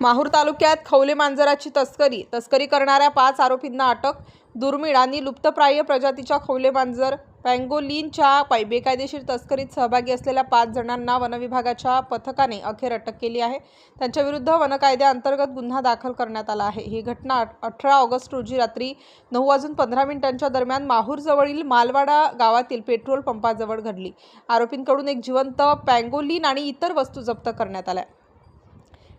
माहूर तालुक्यात खवले मांजराची तस्करी तस्करी करणाऱ्या पाच आरोपींना अटक दुर्मिळ आणि लुप्तप्राय प्रजातीच्या खवले मांजर पँगोलिनच्या बेकायदेशीर तस्करीत सहभागी असलेल्या पाच जणांना वनविभागाच्या पथकाने अखेर अटक केली आहे. त्यांच्याविरुद्ध वनकायद्याअंतर्गत गुन्हा दाखल करण्यात आला आहे. ही घटना अठरा ऑगस्ट रोजी रात्री नऊ वाजून पंधरा मिनिटांच्या दरम्यान माहूरजवळील मालवाडा गावातील पेट्रोल पंपाजवळ घडली. आरोपींकडून एक जिवंत पँगोलिन आणि इतर वस्तू जप्त करण्यात आल्या.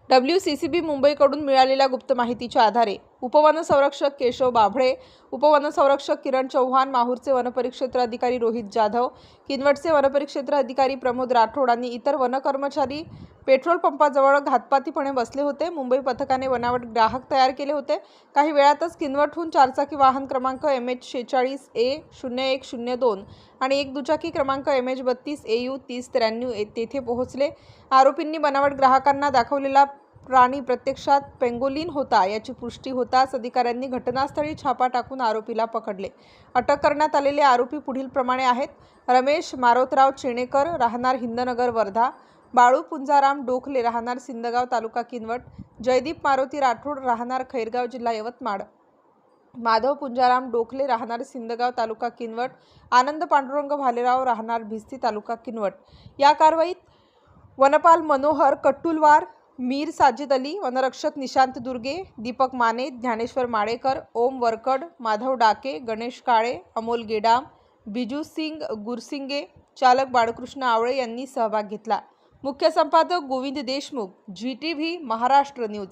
डब्ल्यू सी सी बी मुंबईकडून मिळालेल्या गुप्त माहितीच्या आधारे उपवनसंरक्षक केशव बाभळे उपवनसंरक्षक किरण चव्हाण माहूरचे वनपरिक्षेत्र अधिकारी रोहित जाधव किनवटचे वनपरिक्षेत्र अधिकारी प्रमोद राठोड आणि इतर वनकर्मचारी पेट्रोल पंपाजवळ घातपातीपणे बसले होते. मुंबई पथकाने बनावट ग्राहक तयार केले होते. काही वेळातच किनवटहून चारचाकी वाहन क्रमांक एम एच शेचाळीस ए शून्य एक शून्य दोन आणि एक दुचाकी क्रमांक एम एच बत्तीस ए यू तीस त्र्याण्णव तेथे पोहोचले. आरोपींनी बनावट ग्राहकांना दाखवलेला प्राणी प्रत्यक्षात पेंगोलिन होता याची पुष्टी होताच अधिकाऱ्यांनी घटनास्थळी छापा टाकून आरोपीला पकडले. अटक करण्यात आलेले आरोपी पुढील प्रमाणे आहेत. रमेश मारोतराव चेणेकर राहणार हिंदनगर वर्धा. बाळू पुंजाराम डोखले राहणार सिंदगाव तालुका किनवट जयदीप मारुती राठोड राहणार खैरगाव जिल्हा यवतमाळ. माधव पुंजाराम डोखले राहणार सिंदगाव तालुका किनवट आनंद पांडुरंग भालेराव राहणार भिस्ती तालुका किनवट. या कारवाईत वनपाल मनोहर कट्टुलवार मीर साजिद अली वनरक्षक निशांत दुर्गे दीपक माने ज्ञानेश्वर माळेकर ओम वरकड माधव डाके गणेश काळे अमोल गेडाम बिजू सिंग गुरसिंगे चालक बाळकृष्ण आवळे यांनी सहभाग घेतला. मुख्य संपादक Govind Deshmukh ji T V Maharashtra news